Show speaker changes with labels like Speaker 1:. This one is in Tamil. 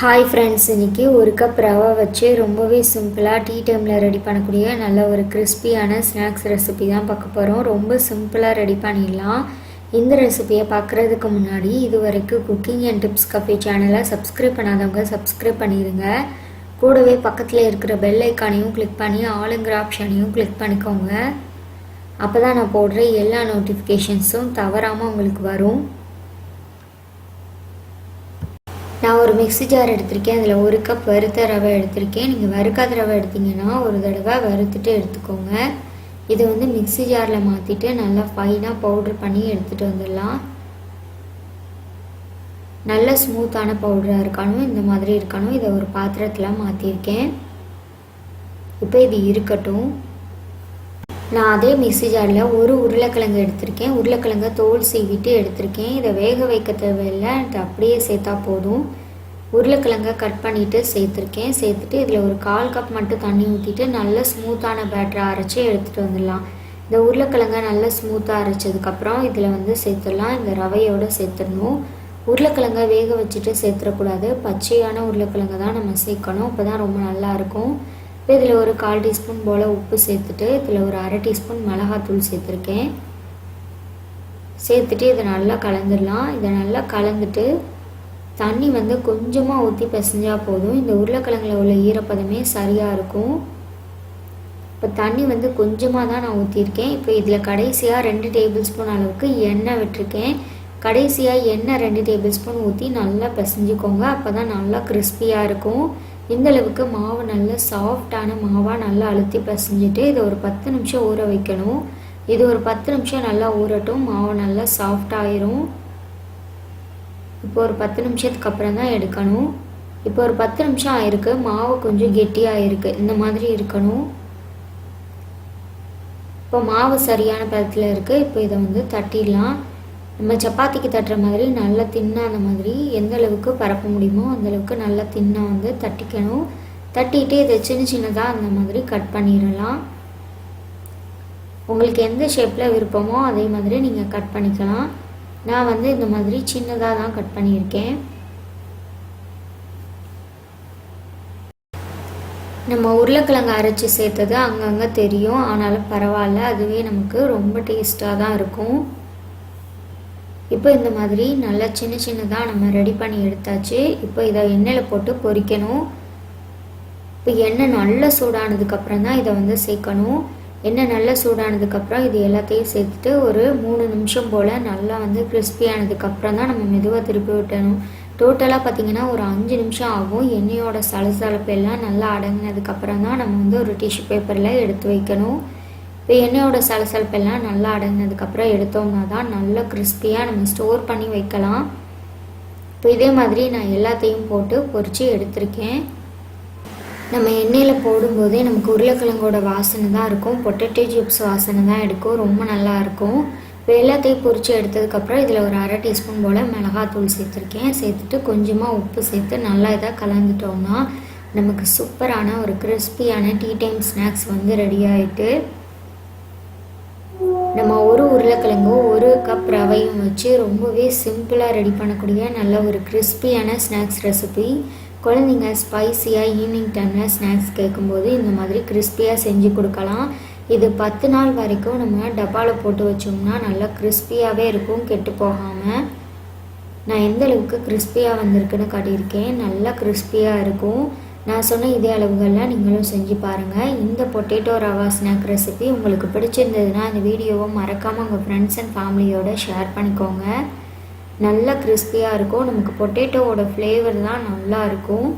Speaker 1: ஹாய் ஃப்ரெண்ட்ஸ் இன்றைக்கி ஒரு கப் ரவை வச்சு ரொம்பவே சிம்பிளாக டீ டைமில் ரெடி பண்ணக்கூடிய நல்ல ஒரு கிறிஸ்பியான ஸ்நாக்ஸ் ரெசிபி தான் பார்க்க போகிறோம் ரொம்ப சிம்பிளாக ரெடி பண்ணிடலாம். இந்த ரெசிபியை பார்க்குறதுக்கு முன்னாடி இது வரைக்கும் குக்கிங் அண்ட் டிப்ஸ் கஃபே சேனலை சப்ஸ்கிரைப் பண்ணாதவங்க சப்ஸ்கிரைப் பண்ணிடுங்க. கூடவே பக்கத்தில் இருக்கிற பெல் ஐக்கானையும் கிளிக் பண்ணி ஆளுங்கிற ஆப்ஷனையும் கிளிக் பண்ணிக்கோங்க. அப்போ தான் நான் போடுற எல்லா நோட்டிஃபிகேஷன்ஸும் தவறாமல் உங்களுக்கு வரும். நான் ஒரு மிக்ஸி ஜார் எடுத்திருக்கேன் அதில் ஒரு கப் வறுத்த ரவை எடுத்திருக்கேன். நீங்கள் வறுக்காத ரவை எடுத்தீங்கன்னா ஒரு தடவை வறுத்துட்டு எடுத்துக்கோங்க. இதை வந்து மிக்ஸி ஜாரில் மாற்றிட்டு நல்லா ஃபைனாக பவுட்ரு பண்ணி எடுத்துகிட்டு வந்துடலாம். நல்ல ஸ்மூத்தான பவுடராக இருக்கணும் இந்த மாதிரி இருக்கணும். இதை ஒரு பாத்திரத்தில் மாற்றிருக்கேன் இப்போ இது இருக்கட்டும். நான் அதே மிக்சி ஜாரில் ஒரு உருளைக்கிழங்கு எடுத்திருக்கேன். உருளைக்கிழங்கை தோல் சீவிட்டு எடுத்திருக்கேன். இதை வேக வைக்க தேவையில்லை. இது அப்படியே சேர்த்தா போதும். உருளைக்கிழங்கை கட் பண்ணிவிட்டு சேர்த்துருக்கேன். சேர்த்துட்டு இதில் ஒரு கால் கப் மட்டும் தண்ணி ஊற்றிட்டு நல்ல ஸ்மூத்தான பேட்டரை அரைச்சி எடுத்துகிட்டு வந்துடலாம். இந்த உருளைக்கிழங்கை நல்லா ஸ்மூத்தாக அரைச்சதுக்கப்புறம் இதில் வந்து சேர்த்துடலாம். இந்த ரவையோடு சேர்த்துடணும். உருளைக்கிழங்கை வேக வச்சுட்டு சேர்த்துடக்கூடாது. பச்சையான உருளைக்கிழங்கை தான் நம்ம சேர்க்கணும். அப்போ தான் ரொம்ப நல்லாயிருக்கும் இப்போ இதில் ஒரு கால் டீஸ்பூன் போல் உப்பு சேர்த்துட்டு இதில் ஒரு அரை டீஸ்பூன் மிளகாத்தூள் சேர்த்துருக்கேன். சேர்த்துட்டு இதை நல்லா கலந்துடலாம். இதை நல்லா கலந்துட்டு தண்ணி வந்து கொஞ்சமாக ஊற்றி பிசைஞ்சால் போதும். இந்த உருளைக்கிழங்குல உள்ள ஈரப்பதமே சரியாக இருக்கும். இப்போ தண்ணி வந்து கொஞ்சமாக தான் நான் ஊற்றிருக்கேன். இப்போ இதில் கடைசியாக ரெண்டு டேபிள் ஸ்பூன் அளவுக்கு எண்ணெய் விட்டுருக்கேன். கடைசியாக எண்ணெய் ரெண்டு டேபிள் ஸ்பூன் ஊற்றி நல்லா பிசைஞ்சுக்கோங்க. அப்போ தான் நல்லா கிறிஸ்பியாக இருக்கும். இந்தளவுக்கு மாவு நல்லா சாஃப்டான மாவாக நல்லா அழுத்தி பசைஞ்சிட்டு இதை ஒரு பத்து நிமிஷம் ஊற வைக்கணும். இது ஒரு பத்து நிமிஷம் நல்லா ஊறட்டும். மாவு நல்லா சாஃப்டாயிரும் இப்போ ஒரு பத்து நிமிஷத்துக்கு அப்புறம் தான் எடுக்கணும். இப்போ ஒரு பத்து நிமிஷம் ஆயிருக்கு. மாவு கொஞ்சம் கெட்டியாக இருக்குது இந்த மாதிரி இருக்கணும். இப்போ மாவு சரியான பதத்தில் இருக்குது இப்போ இதை வந்து தட்டிடலாம். நம்ம சப்பாத்திக்கு தட்டுற மாதிரி நல்லா தின்னாக அந்த மாதிரி எந்த அளவுக்கு பரப்ப முடியுமோ அந்தளவுக்கு நல்லா தின்னாக வந்து தட்டிக்கணும். தட்டிட்டு இதை சின்ன சின்னதாக அந்த மாதிரி கட் பண்ணிடலாம். உங்களுக்கு எந்த ஷேப்பில் விருப்பமோ அதே மாதிரி நீங்கள் கட் பண்ணிக்கலாம். நான் வந்து இந்த மாதிரி சின்னதாக தான் கட் பண்ணியிருக்கேன். நம்ம உருளைக்கிழங்கு அரைச்சி சேர்த்தது அங்கங்கே தெரியும். ஆனாலும் பரவாயில்ல. அதுவே நமக்கு ரொம்ப டேஸ்ட்டாக தான் இருக்கும். இப்போ இந்த மாதிரி நல்லா சின்ன சின்னதாக நம்ம ரெடி பண்ணி எடுத்தாச்சு. இப்போ இதை எண்ணெயில் போட்டு பொரிக்கணும் இப்போ எண்ணெய் நல்லா சூடானதுக்கப்புறம் தான் இதை வந்து சேர்க்கணும். எண்ணெய் நல்லா சூடானதுக்கப்புறம் இது எல்லாத்தையும் சேர்த்துட்டு ஒரு மூணு நிமிஷம் போல் நல்லா வந்து கிறிஸ்பியானதுக்கப்புறம் தான் நம்ம மெதுவாக திருப்பி விட்டணும் டோட்டலாக பார்த்திங்கன்னா ஒரு அஞ்சு நிமிஷம் ஆகும். எண்ணெயோட சலசலப்பு எல்லாம் நல்லா அடங்கினதுக்கப்புறம் தான் நம்ம வந்து ஒரு டிஷ்யூ பேப்பரில் எடுத்து வைக்கணும். இப்போ எண்ணெயோட சலசலப்பெல்லாம் நல்லா அடங்கினதுக்கப்புறம் எடுத்தோம்னா தான் நல்லா கிறிஸ்பியாக நம்ம ஸ்டோர் பண்ணி வைக்கலாம். இப்போ இதே மாதிரி நான் எல்லாத்தையும் போட்டு பொறிச்சு எடுத்திருக்கேன். நம்ம எண்ணெயில் போடும்போதே நமக்கு உருளைக்கிழங்கோட வாசனை தான் இருக்கும். பொட்டேட்டோ சிப்ஸ் வாசனை தான் எடுக்கும். ரொம்ப நல்லா இருக்கும். இப்போ எல்லாத்தையும் பொறிச்சு எடுத்ததுக்கப்புறம் இதில் ஒரு அரை டீஸ்பூன் போல் மிளகாத்தூள் சேர்த்துருக்கேன். சேர்த்துட்டு கொஞ்சமாக உப்பு சேர்த்து நல்லா இதாக கலந்துட்டோம்னா நமக்கு சூப்பரான ஒரு கிறிஸ்பியான டீ டைம் ஸ்நாக்ஸ் வந்து ரெடி ஆகிட்டு உருளைக்கிழங்கும் ஒரு கப் ரவையும் வச்சு ரொம்பவே சிம்பிளாக ரெடி பண்ணக்கூடிய நல்ல ஒரு கிறிஸ்பியான ஸ்நாக்ஸ் ரெசிபி குழந்தைங்க ஸ்பைஸியாக ஈவினிங் டைமில் ஸ்நாக்ஸ் கேட்கும்போது இந்த மாதிரி கிறிஸ்பியாக செஞ்சு கொடுக்கலாம். இது பத்து நாள் வரைக்கும் நம்ம டப்பாவில் போட்டு வச்சோம்னா நல்லா கிறிஸ்பியாகவே இருக்கும் கெட்டு போகாமல் நான் எந்த அளவுக்கு கிறிஸ்பியாக வந்திருக்குன்னு காட்டியிருக்கேன். நல்லா கிறிஸ்பியாக இருக்கும். நான் சொன்ன இதே அளவுகள்லாம் நீங்களும் செஞ்சு பாருங்கள் இந்த பொட்டேட்டோ ரவா ஸ்நாக் ரெசிபி உங்களுக்கு பிடிச்சிருந்ததுன்னா இந்த வீடியோவை மறக்காமல் உங்கள் ஃப்ரெண்ட்ஸ் அண்ட் ஃபேமிலியோட ஷேர் பண்ணிக்கோங்க. நல்லா கிறிஸ்பியாக இருக்கும். நமக்கு பொட்டேட்டோவோட ஃப்ளேவர் தான் நல்லா இருக்கும்.